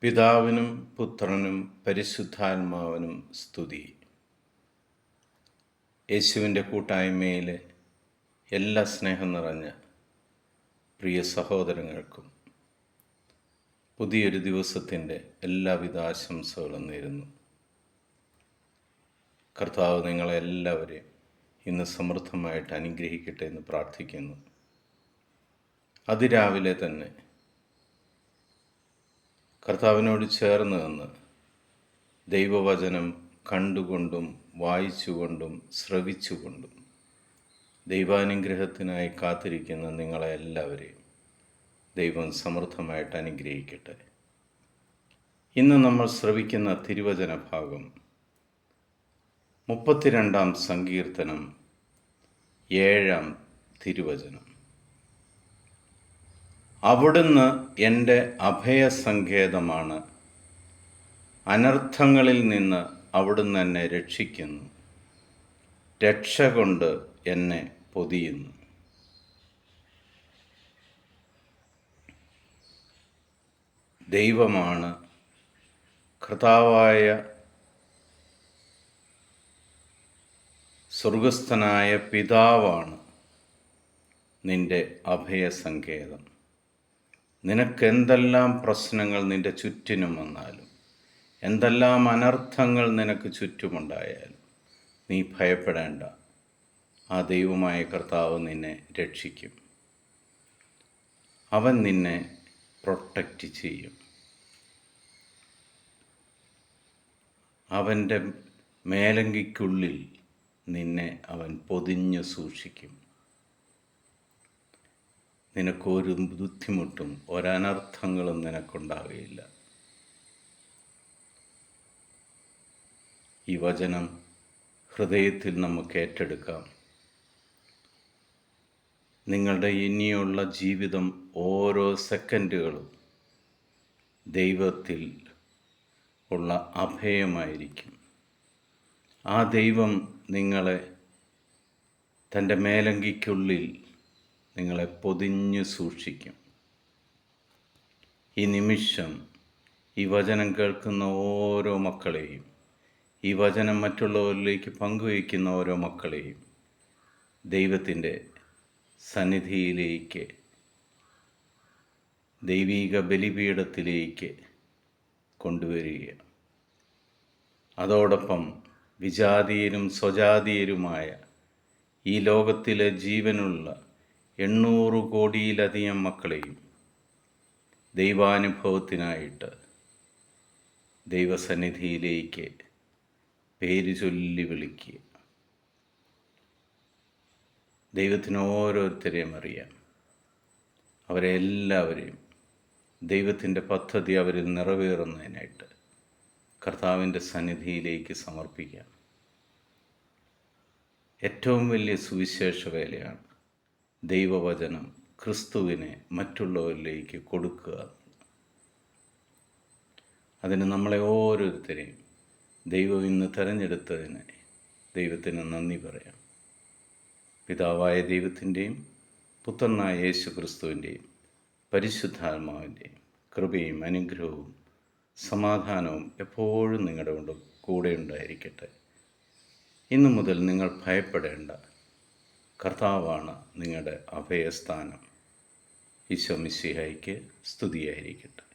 പിതാവിനും പുത്രനും പരിശുദ്ധാത്മാവിനും സ്തുതി. യേശുവിന്റെ കൂട്ടായ്മയിലെ എല്ലാ സ്നേഹം നിറഞ്ഞ പ്രിയ സഹോദരങ്ങൾക്കും പുതിയൊരു ദിവസത്തിന്റെ എല്ലാവിധ ആശംസകളും നേരുന്നു. കർത്താവ് നിങ്ങളെല്ലാവരെയും ഇന്ന് സമൃദ്ധമായിട്ട് അനുഗ്രഹിക്കട്ടെ എന്ന് പ്രാർത്ഥിക്കുന്നു. അതിരാവിലെ തന്നെ കർത്താവിനോട് ചേർന്ന് നിന്ന് ദൈവവചനം കണ്ടുകൊണ്ടും വായിച്ചുകൊണ്ടും ശ്രവിച്ചുകൊണ്ടും ദൈവാനുഗ്രഹത്തിനായി കാത്തിരിക്കുന്ന നിങ്ങളെ എല്ലാവരെയും ദൈവം സമൃദ്ധമായിട്ട് അനുഗ്രഹിക്കട്ടെ. ഇന്ന് നമ്മൾ ശ്രവിക്കുന്ന തിരുവചന ഭാഗം മുപ്പത്തിരണ്ടാം സങ്കീർത്തനം ഏഴാം തിരുവചനം. അവിടുന്ന് എന്റെ അഭയസങ്കേതമാണ്. അനർത്ഥങ്ങളിൽ നിന്ന് അവിടുന്ന് എന്നെ രക്ഷിക്കുന്നു. രക്ഷ കൊണ്ട് എന്നെ പൊതിയുന്നു. ദൈവമാണ് കർത്താവായ സ്വർഗസ്ഥനായ പിതാവാണ് നിന്റെ അഭയസങ്കേതം. നിനക്കെന്തെല്ലാം പ്രശ്നങ്ങൾ നിന്റെ ചുറ്റിനും വന്നാലും? എന്തെല്ലാം അനർത്ഥങ്ങൾ നിനക്ക് ചുറ്റുമുണ്ടായാലും? നീ ഭയപ്പെടേണ്ട. ആ ദൈവമായ കർത്താവ് നിന്നെ രക്ഷിക്കും. അവൻ നിന്നെ പ്രൊട്ടക്റ്റ് ചെയ്യും. അവന്റെ മേലങ്കിക്കുള്ളിൽ നിന്നെ അവൻ പൊതിഞ്ഞു സൂക്ഷിക്കും. നിനക്കൊരു ബുദ്ധിമുട്ടും ഒരനർത്ഥങ്ങളും നിനക്കുണ്ടാവുകയില്ല. ഈ വചനം ഹൃദയത്തിൽ നമുക്ക് ഏറ്റെടുക്കാം. നിങ്ങളുടെ ഇനിയുള്ള ജീവിതം ഓരോ സെക്കൻഡുകളും ദൈവത്തിൽ ഉള്ള അഭയമായിരിക്കും. ആ ദൈവം നിങ്ങളെ തന്റെ മേലങ്കിക്കുള്ളിൽ നിങ്ങളെ പൊതിഞ്ഞു സൂക്ഷിക്കും. ഈ നിമിഷം ഈ വചനം കേൾക്കുന്ന ഓരോ മക്കളെയും ഈ വചനം മറ്റുള്ളവരിലേക്ക് പങ്കുവയ്ക്കുന്ന ഓരോ മക്കളെയും ദൈവത്തിന്റെ സന്നിധിയിലേക്ക് ദൈവീക ബലിപീഠത്തിലേക്ക് കൊണ്ടുവരിക. അതോടൊപ്പം വിജാതീയരും സ്വജാതീയരുമായ ഈ ലോകത്തിലെ ജീവനുള്ള എണ്ണൂറ് കോടിയിലധികം മക്കളെയും ദൈവാനുഭവത്തിനായിട്ട് ദൈവസന്നിധിയിലേക്ക് പേര് ചൊല്ലി വിളിക്കുക. ദൈവത്തിന് ഓരോരുത്തരെയും അറിയാം. അവരെ എല്ലാവരെയും ദൈവത്തിന്റെ പദ്ധതി അവരിൽ നിറവേറുന്നതിനായിട്ട് കർത്താവിന്റെ സന്നിധിയിലേക്ക് സമർപ്പിക്കാം. ഏറ്റവും വലിയ സുവിശേഷ വേലയാണ് ദൈവവചനം ക്രിസ്തുവിനെ മറ്റുള്ളവരിലേക്ക് കൊടുക്കുക. അതിന് നമ്മളെ ഓരോരുത്തരെയും ദൈവം ഇന്ന് തിരഞ്ഞെടുത്തതിന് ദൈവത്തിന് നന്ദി പറയാം. പിതാവായ ദൈവത്തിന്റെയും പുത്രനായ യേശു ക്രിസ്തുവിന്റെയും പരിശുദ്ധാത്മാവിന്റെയും കൃപയും അനുഗ്രഹവും സമാധാനവും എപ്പോഴും നിങ്ങളുടെ കൂടെ ഉണ്ടായിരിക്കട്ടെ. ഇന്നു മുതൽ നിങ്ങൾ ഭയപ്പെടേണ്ട കർത്താവാണ് നിങ്ങളുടെ അഭയസ്ഥാനം. ഈശോ മിശിഹായിക്ക് സ്തുതിയായിരിക്കട്ടെ.